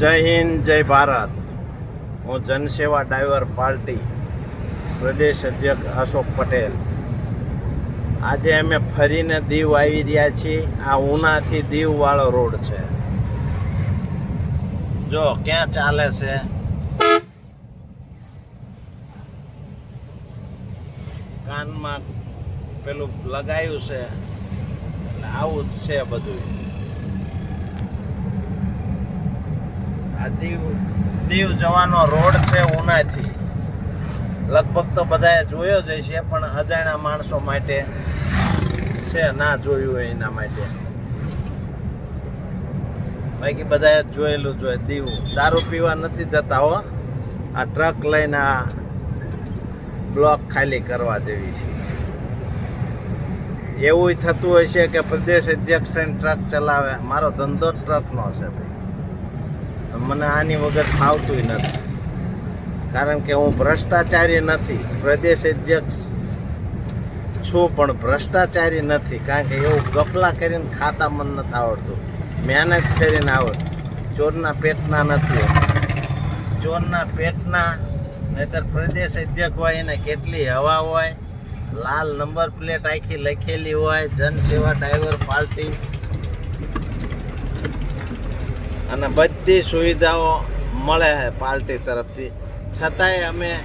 જય હિન્દ, જય ભારત. હું જનસેવા ડ્રાઈવર પાર્ટી પ્રદેશ અધ્યક્ષ અશોક પટેલ. આજે અમે ફરીને દીવ આવી રહ્યા છીએ. આ ઉનાથી દીવ વાળો રોડ છે. જો, ક્યાં ચાલે છે? કાનમાં પેલું લગાયું છે. આવું જ છે બધું આ દીવ દીવ જવાનો રોડ છે ઉનાથી. લગભગ તો બધાએ જોયો જ છે પણ અજાણ્યા માણસો માટે છે, ના જોયું હોય એના માટે. બાકી બધાએ જોયેલું જોઈએ દીવ. દારૂ પીવા નથી જતા હો. આ ટ્રક લઈને આ બ્લોક ખાલી કરવા જેવી છે. એવું થતું હોય છે કે પ્રદેશ અધ્યક્ષ ટ્રક ચલાવે. મારો ધંધો ટ્રકનો છે. ભાઈ મને આની વગર ફાવતું નથી. કારણ કે હું ભ્રષ્ટાચારી નથી, પ્રદેશ અધ્યક્ષ છું, પણ ભ્રષ્ટાચારી નથી. કારણ કે એવું ગફલા કરીને ખાતા મને નથી આવડતું. મહેનત કરીને આવડ ચોરના પેટના નથી. ચોરના પેટના, નહીતર પ્રદેશ અધ્યક્ષ હોય એને કેટલી હવા હોય, લાલ નંબર પ્લેટ આખી લખેલી હોય, જનસેવા ડ્રાઈવર પાર્ટી અને બધી સુવિધાઓ મળે છે પાર્ટી તરફથી. છતાંય અમે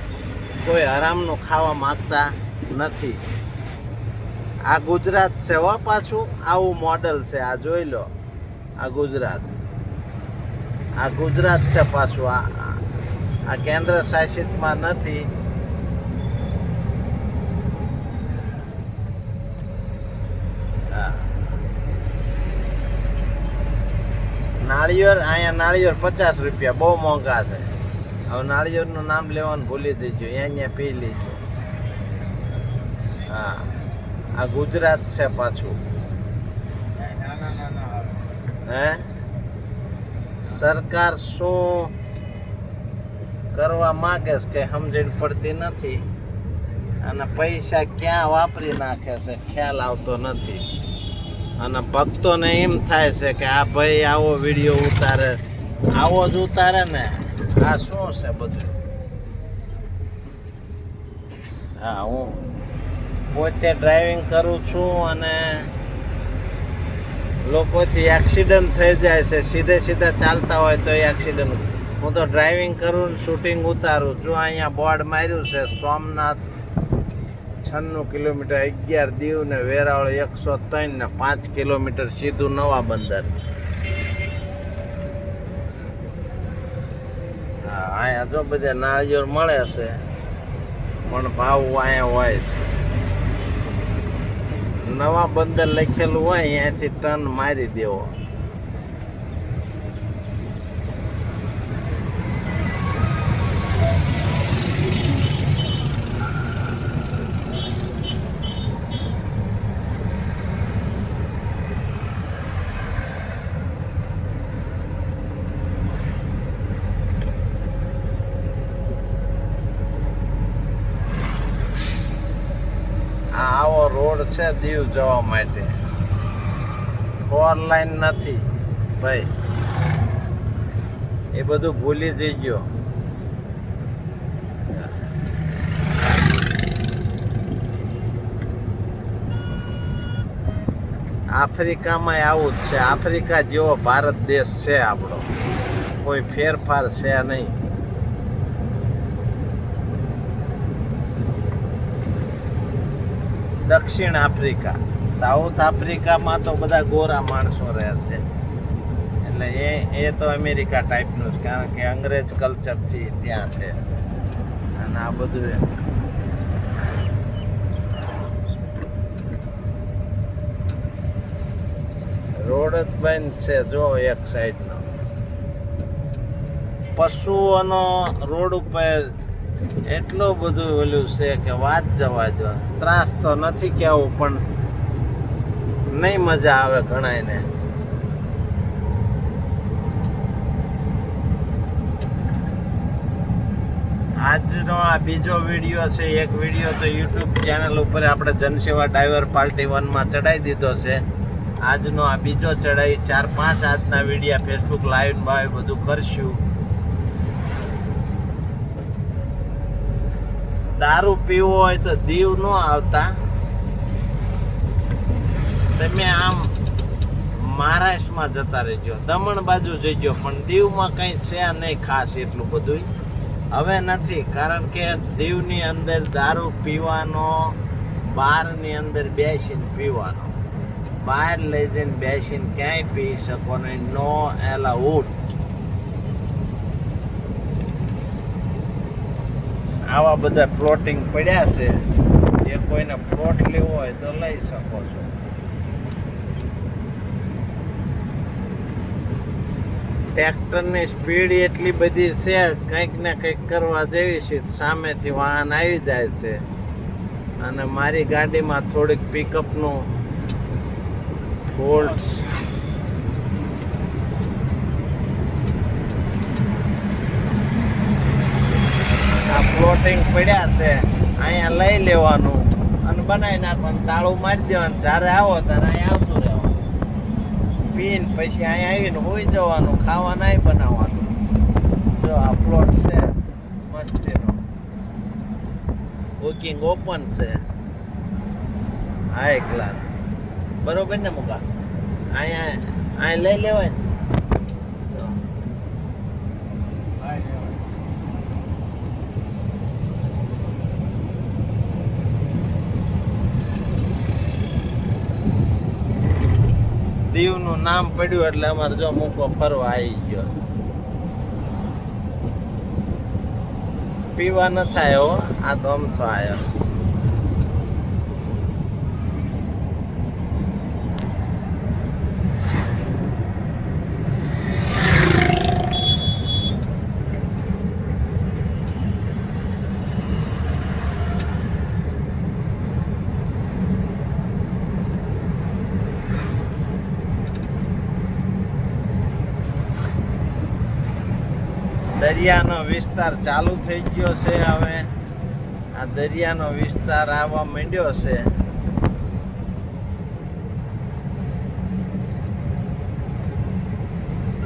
કોઈ હરામનું ખાવા માગતા નથી. આ ગુજરાત હો પાછું આવું મોડલ છે. આ જોઈ લો. આ ગુજરાત. આ ગુજરાત છે પાછું. આ- આ કેન્દ્ર શાસિતમાં નથી હા. નાળિયેર, અહીંયા નાળિયેર પચાસ રૂપિયા, બહુ મોંઘા છે. હવે નાળિયેરનું નામ લેવાનું ભૂલી દેજો અહીંયા પી લેજો હા, આ ગુજરાત છે પાછું. હે? સરકાર શું કરવા માગે છે કે સમજણ પડતી નથી? અને પૈસા ક્યાં વાપરી નાખે છે? ખ્યાલ આવતો નથી. અને ભક્તોને એમ થાય છે કે આ ભાઈ આવો વીડિયો ઉતારે, આવો જ ઉતારે ને, આ શું છે બધું? હા, હું પોતે ડ્રાઇવિંગ કરું છું અને લોકોથી એક્સિડન્ટ થઈ જાય છે, સીધે સીધા ચાલતા હોય તો એક્સિડન્ટ હું તો ડ્રાઇવિંગ કરું શૂટિંગ ઉતારું જો અહીંયા બોર્ડ માર્યું છે, સોમનાથ છન્નું કિલોમીટર અગિયાર દીવ ને વેરાવળ એકસો ત્રણ ને પાંચ કિલોમીટર સીધું નવા બંદર. અહીંયા જો બધા નાળિયેર મળે છે, પણ ભાવ અહીંયા હોય છે. નવા બંદર લખેલું હોય અહીંયાથી ટન મારી દેવો આ આવો રોડ છે દીવ જવા માટે. ફોર લાઈન નથી, ભાઈ. એ બધું ભૂલી જઈજો આફ્રિકામાં આવું જ છે. આફ્રિકા જેવો ભારત દેશ છે આપણો. કોઈ ફેરફાર છે નહીં. દક્ષિણ આફ્રિકા. સાઉથ આફ્રિકામાં તો બધા ગોરા માણસો રહે છે. એટલે એ એ તો અમેરિકા ટાઈપનું છે કારણ કે અંગ્રેજ કલ્ચરથી ત્યાં છે. અને આ બધું રોડ જ બંધ છે, જો એક સાઈડનો પશુઓનો રોડ ઉપર એટલું બધું ઓલું છે કે વાત જવા દો. ત્રાસ તો નથી કેવું, પણ નહીં મજા આવે ઘણાયને. આજનો આ બીજો વીડિયો છે, એક વીડિયો તો યુટ્યુબ ચેનલ ઉપર આપણે જનસેવા ડ્રાઈવર પાર્ટી વનમાં ચડાવી દીધો છે. આજનો આ બીજો ચડાઈ, ચાર પાંચ આજના વિડીયા ફેસબુક લાઈવ બાય બધું કરશું. દારૂ પીવો હોય તો દીવ ન આવતા. તમે આમ મહારાષ્ટ્રમાં જતા રહેજો, દમણ બાજુ જઈજો, પણ દીવમાં કંઈ છે નહીં ખાસ એટલું બધું હવે નથી, કારણ કે દીવની અંદર દારૂ પીવાનો બારની અંદર બેસીને પીવાનો. બહાર લઈ જઈને બેસીને ક્યાંય પી શકો નહીં, નો એલાઉડ. આવા બધા પ્લોટિંગ પડ્યા છે, જે કોઈને પ્લોટ લેવો હોય તો લઈ શકો છો. ટ્રેક્ટરની સ્પીડ એટલી બધી છે, કંઈક ને કંઈક કરવા જેવી છે, સામેથી વાહન આવી જાય છે. અને મારી ગાડીમાં થોડીક પિકઅપનું બોલ્ટ આ પ્લોટિંગ પડ્યા છે, અહીંયા લઈ લેવાનું. અને બનાવી નાખવાનું. તાળું મારી દેવાનું. જ્યારે આવો ત્યારે અહીંયા આવતું રહેવાનું. પીને પછી અહીંયા આવીને હોઈ જવાનું. ખાવા નહીં બનાવવાનું. જો આ પ્લોટ છે, મસ્તીનો. બુકિંગ ઓપન છે. હાય ક્લાસ બરોબર ને મુકા અહીંયા અહીંયા લઈ લેવાય ને તો. દીવનું નામ પડ્યું એટલે અમારે જો મૂકો ફરવા આવી ગયો. પીવા ન થાય હો, આ તો અમથો આવ્યો દરિયાનો વિસ્તાર ચાલુ થઈ ગયો છે હવે. આ દરિયાનો વિસ્તાર આવવા માંડ્યો છે.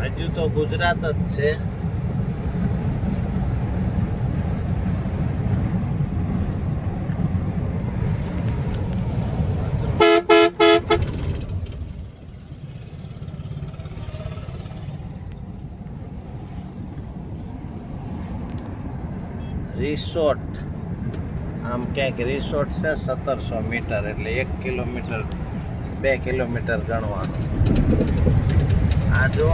હજુ તો ગુજરાત જ છે. રિસોર્ટ આમ ક્યાંક રિસોર્ટ છે સત્તરસો મીટર, એટલે એક કિલોમીટર, બે કિલોમીટર ગણવાનું. આ જો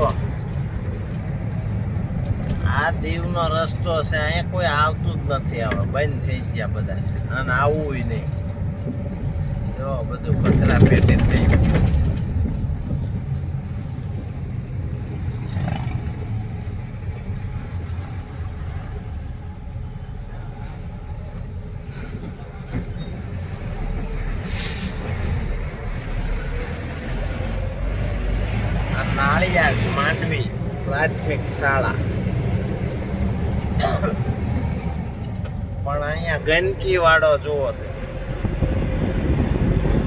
આ દીવનો રસ્તો છે, અહીંયા કોઈ આવતું જ નથી હવે, બંધ થઈ ગયા બધા. અને આવવું નહીં. જો બધું કચરા પેટી થઈ ગયું. શાળા પણ અહીંયા ગંદકી વાળો જુઓ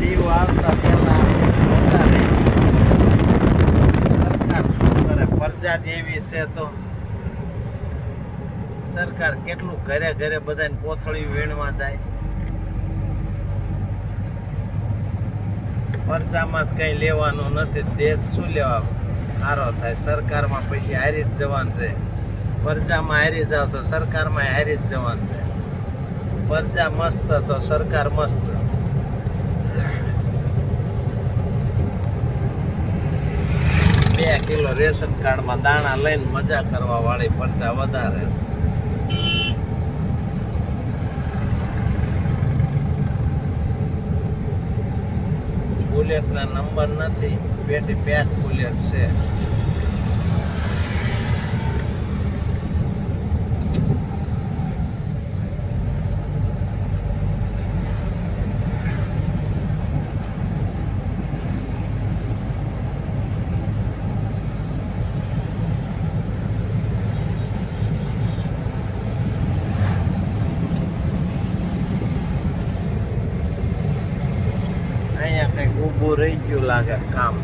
દીવ આવતા પહેલા ફરજાદ એવી છે તો સરકાર કેટલું ઘરે ઘરે બધાને કોથળી વીણવા જાય? ફરજામાં જ કંઈ લેવાનું નથી. દેશ શું લેવા સારો થાય, સરકારમાં પછી હારી જ જવાનું રહે. પરજામાં હારી જાવ તો સરકારમાં હારી જ જવાનું રહે. પરજા મસ્ત તો સરકાર મસ્ત. બે કિલો રેશન કાર્ડમાં દાણા લઈને મજા કરવા વાળી ફરજા વધારે. બુલેટના નંબર નથી પેટી પેક બુલેટ છે અહીંયા કંઈક ઊભું રહી ગયું લાગે કામ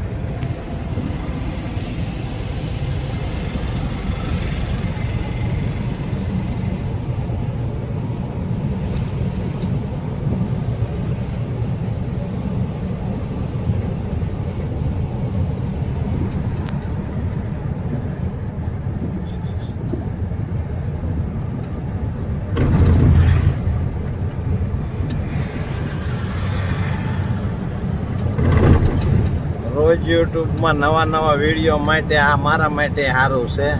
યુટ્યુબમાં નવા નવા વીડિયો માટે આ મારા માટે સારું છે.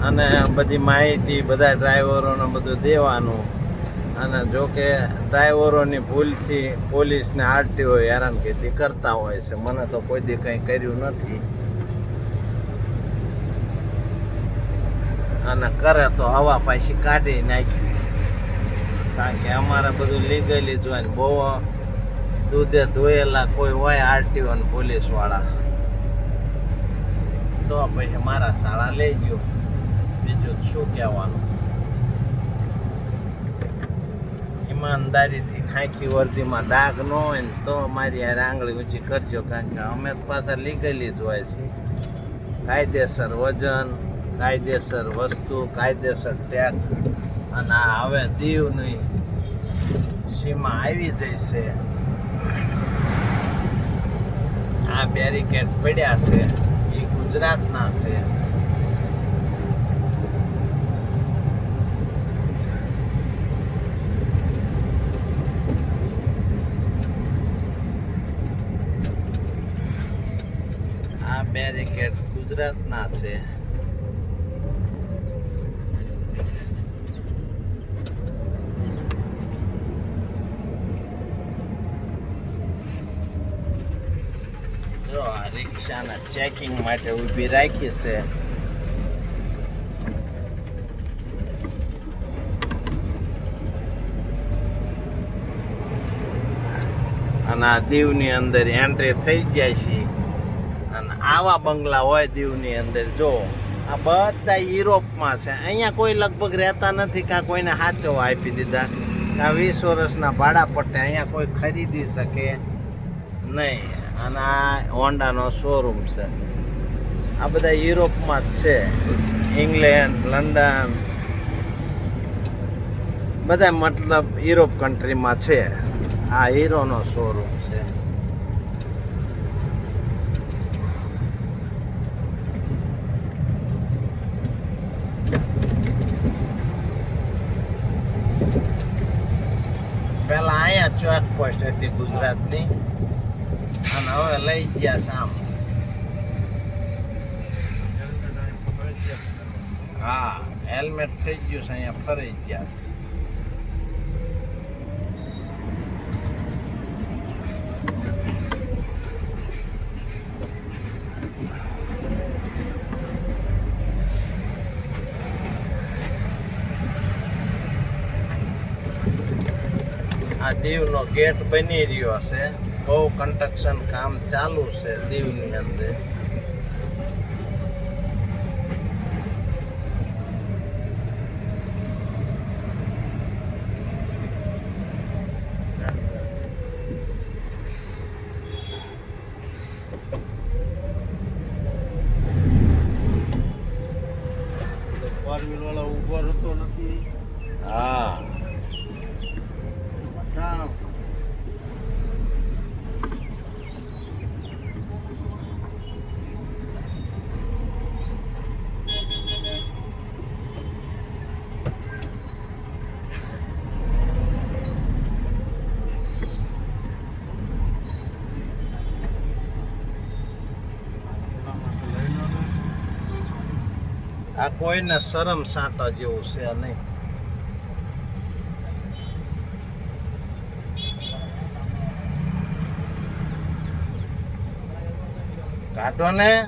અને બધી માહિતી, બધા ડ્રાઈવરોને બધું દેવાનું. અને જો કે ડ્રાઈવરોની ભૂલથી પોલીસને આરટીઓ હેરાનગતિ કરતા હોય છે. મને તો કોઈ દી કંઈ કર્યું નથી. અને કરે તો હવા પાછી કાઢી નાખી. કારણ કે અમારે બધું લીગલી જોવાની બહુ દૂધે ધોયેલા કોઈ હોય આરટીઓ અને પોલીસવાળા તો પછી મારા શાળા લઈ ગયો. બીજું શું કહેવાનું? ઈમાનદારીથી ખાંખી વર્દીમાં ડાઘ ન હોય ને તો મારી યાર આંગળી ઊંચી કરજો, કારણ કે અમે પાછા લીગલી જ હોય છે. કાયદેસર વજન, કાયદેસર વસ્તુ, કાયદેસર ટેક્સ અને હવે દીવની સીમા આવી જશે આ બેરિકેડ પડ્યા છે એ ગુજરાતના છે. આ બેરિકેડ ગુજરાતના છે જો આ રિક્ષાના ચેકિંગ માટે ઊભી રાખી છે. અને આ દીવની અંદર એન્ટ્રી થઈ જાય છે. અને આવા બંગલા હોય દીવની અંદર, જો, આ બધા યુરોપમાં છે. અહીંયા કોઈ લગભગ રહેતા નથી કાં કોઈને હાચો આપી દીધા. કાં વીસ વર્ષના ભાડા પટ્ટે અહીંયા કોઈ ખરીદી શકે નહીં. અને આ હોન્ડાનો શોરૂમ છે. આ બધા યુરોપમાં જ છે. ઇંગ્લેન્ડ લંડન બધા મતલબ યુરોપ કન્ટ્રીમાં છે. આ હીરોનો શોરૂમ છે. પેલા અહીંયા ચોક પોસ્ટ હતી ગુજરાતની. અને હવે લઈ ગયા સામ હા હેલ્મેટ થઈ ગયું છે, અહીંયા ફરી ગયા. આ દીવનો ગેટ બની રહ્યો છે બહુ કન્સ્ટ્રક્શન કામ ચાલુ છે દીવની અંદર ફોર વ્હીલ વાળા ઊભો રહેતો નથી હા કામ આ કોઈને શરમ સાંટા જેવું છે નહીં. કાઢો ને.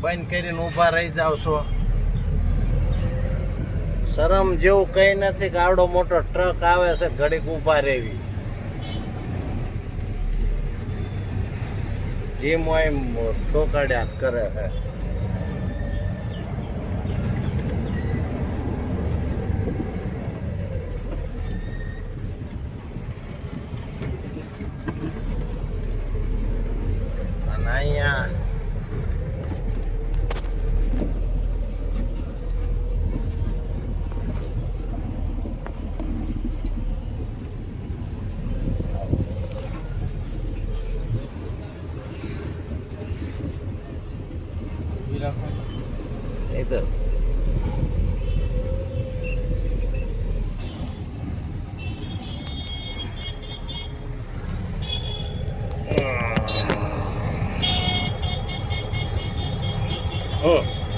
બંધ કરીને ઊભા રહી જાવ છો. શરમ જેવું કઈ નથી કે આવડો મોટો ટ્રક આવે છે, ઘડીક ઊભા રહેવી. જીમ મોય ઠોકાડ્યા જ કરે છે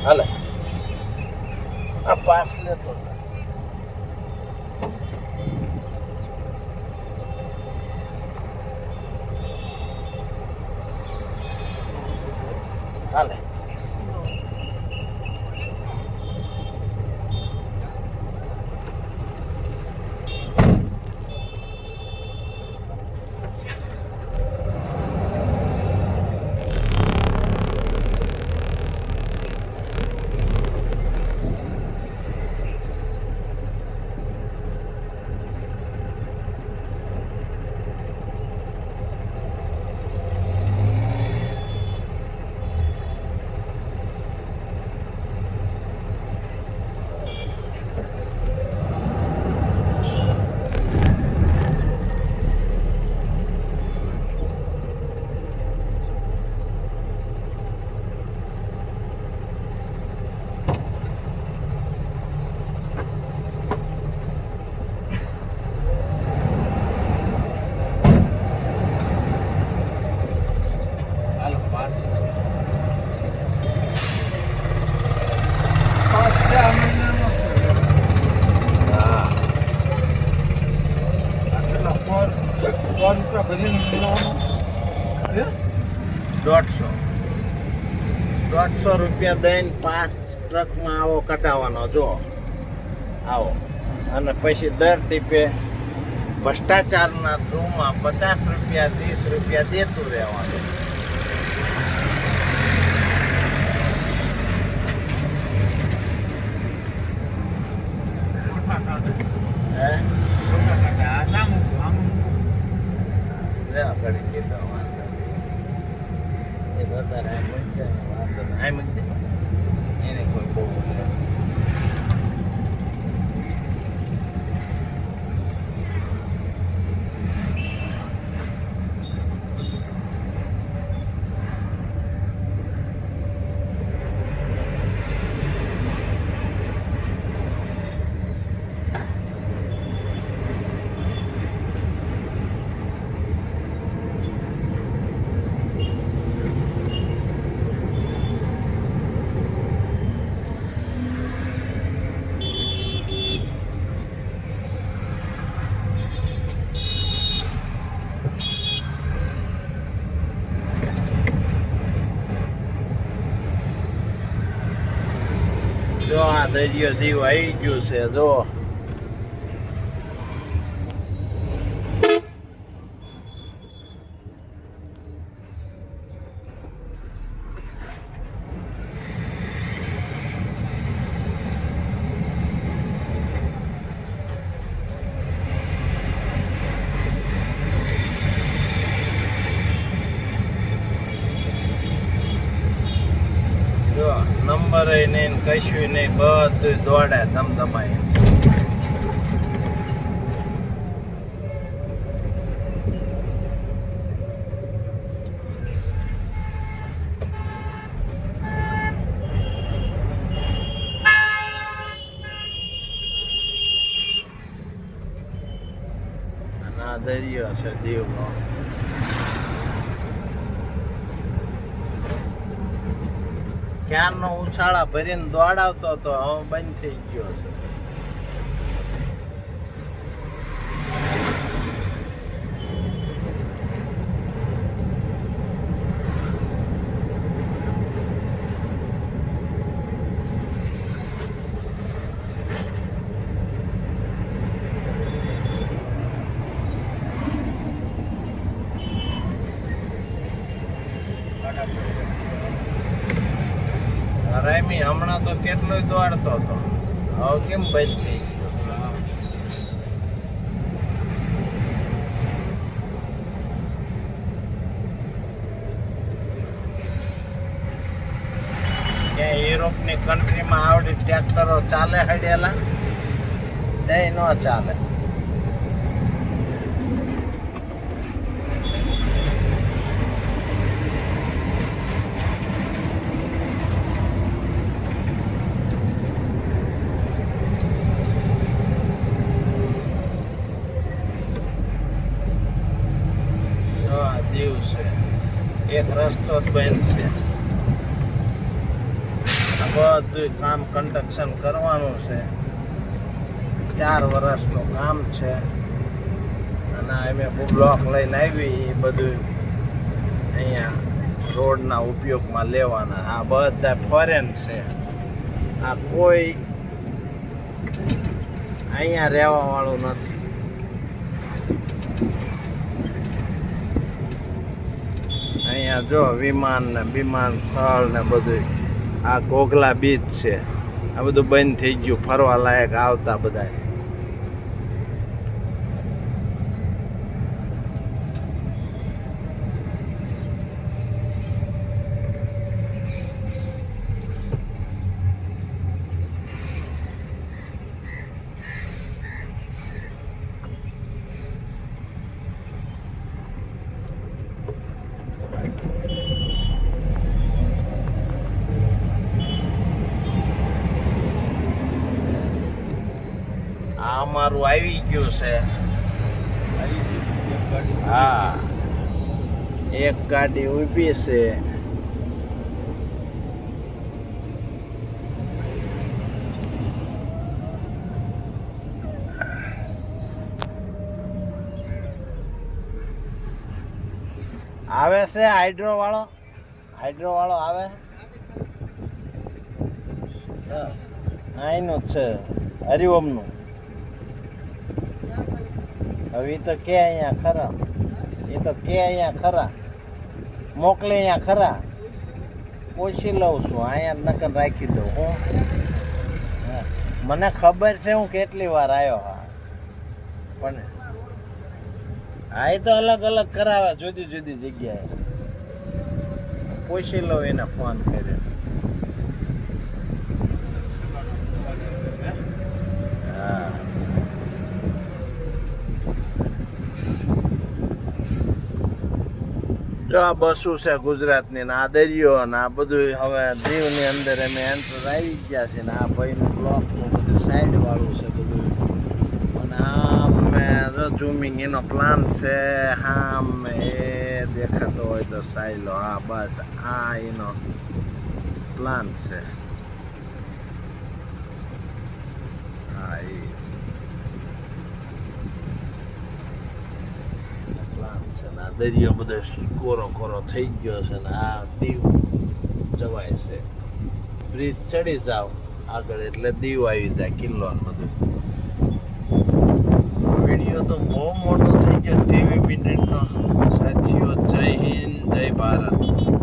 હાલે. આ પાસ લેતો જા. હાલે હાલો પાસ પાછા મહિનાનો હા આટલા ફોન ફોન તો ભરીને મિલાવવાનો હે દોઢસો. દોઢસો રૂપિયા દઈને પાસ ટ્રકમાં આવો કઢાવવાનો જો. આવો. અને પછી દર ટીપે ભ્રષ્ટાચારના થ્રુમાં પચાસ રૂપિયા ત્રીસ રૂપિયા દેતું રહેવાનું મોટા કાઢે હે મોટા કાઢે આ ના મૂકું આમ મૂકું લે આગળ કીધો વાંધો નહીં. એ વધારે આ મૂકી દે ને વાંધો નહીં. આ મૂકી દે એને કોઈ બહુ લે. જો આ દરિયો દીવ આવી ગયું છે જો જો નંબર નહીં ને કશું નહીં બધું દોડે ધમધમાય દરિયો છે દીવનો. ક્યારનો ઉછાળા ભરીને દોડાવતો હતો હવે બંધ થઈ ગયો છે. કેટલોય દોડતો હતો? હવે કેમ બંધ થઈ ગયો? ની યુરોપની કન્ટ્રીમાં આવડી ટ્રેક્ટરો ચાલે હડેલા? તે ન ચાલે જો આ દીવ છે એક રસ્તો બંધ છે. બધું કામ કન્સ્ટ્રક્શન કરવાનું છે. ચાર વર્ષનું કામ છે. અને અમે બ્લોક લઈને આવી એ બધું અહીંયા રોડના ઉપયોગમાં લેવાના. આ બધા ફોરેન છે. આ કોઈ અહીંયા રહેવાવાળું નથી. અહીંયા જો વિમાન ને વિમાન સ્થળ ને બધું આ ઘોઘલા બીચ છે. આ બધું બંધ થઈ ગયું. ફરવા લાયક આવતા બધા આ અમારું આવી ગયું છે. હા. એક ગાડી ઊભી છે. આવે છે હાઇડ્રો વાળો? હાઇડ્રો વાળો આવે? અહીંનું જ છે, હરિઓમનું. હવે તો કે અહીંયા ખરા. એ તો કે અહીંયા ખરા. મોકલે અહીંયા ખરા. ઓછી લઉં છું. અહીંયા નકર રાખી દઉં હા. મને ખબર છે હું કેટલી વાર આવ્યો હા. પણ હા એ તો અલગ અલગ કરાવે જુદી જુદી જગ્યાએ. પોછી લઉં એને ફોન કર્યો હા જો આ બસો છે ગુજરાતની ને આ દરિયો ને આ બધું હવે દીવની અંદર અમે એન્ટર આવી ગયા છે ને આ ભાઈનું બ્લોકનું બધું સાઈડ વાળું છે બધું. અને આ જો ઝૂમિંગ એનો પ્લાન છે, આમ એ દેખાતો હોય તો સાયલો. હા, બસ, આ એનો પ્લાન છે. હા, એ પ્લાન છે ને આ દરિયો બધો કોરો કોરો થઈ ગયો છે ને આ દીવ જવાય છે. બ્રિજ ચડી જાવ આગળ એટલે દીવ આવી જાય કિલ્લો બધું. વીડિયો તો બહુ મોટો થઈ ગયો. તેવી મિનિટનો. સાથીઓ જય હિન્દ, જય ભારત.